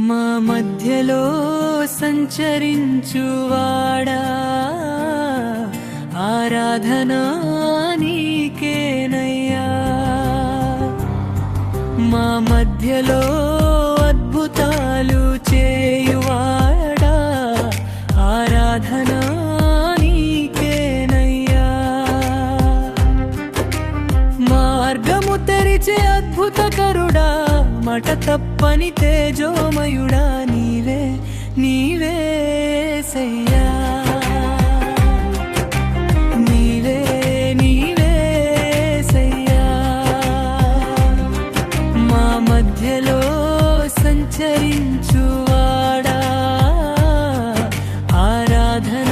మా మధ్యలో సంచరించువాడా? ఆరాధనా నీకేనయ్యా? మా మధ్యలో అద్భుతాలు చేయువాడా? ఆరాధనా నీకేనయ్యా? మార్గము తెరిచే అద్భుత కరుడా మట తప్పని తేజోమయుడా నీవే నీవే సయ్యా. నీవే నీవే సయ్యా. మా మధ్యలో సంచరించువాడా ఆరాధన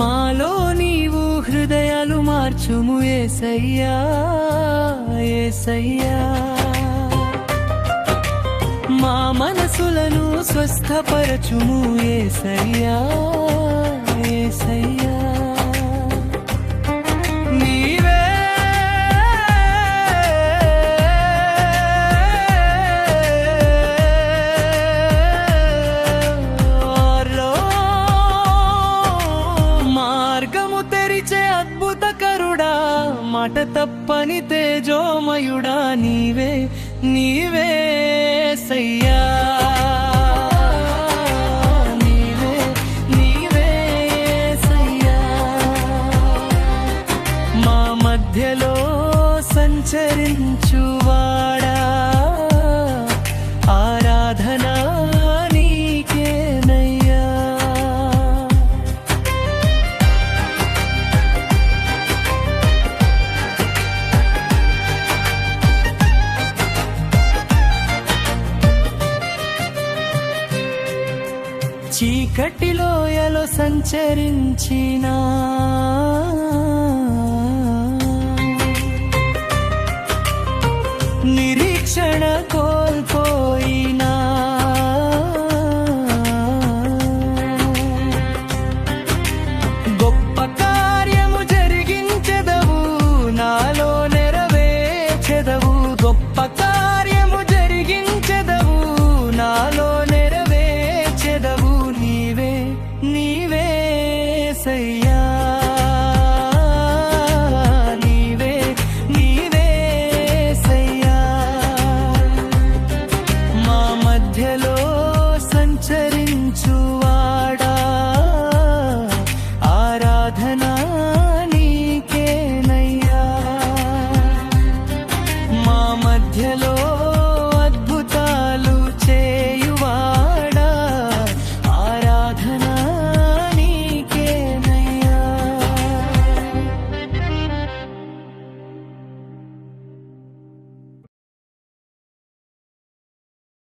మాలో నీవు హృదయాలు మార్చుము ఏసయ్యా ఏసయ్యా. మా మనసులను స్వస్థపరచుము ఏసయ్యా ఏసయ్యా. మాట తప్పని తేజోమయుడా నీవే నీవే సయ్యా. నీవే నీవే సయ్యా. మా మధ్యలో సంచరించువాడా? చీకటి లోయలో సంచరించినా. నిరీక్షణ కోల్పో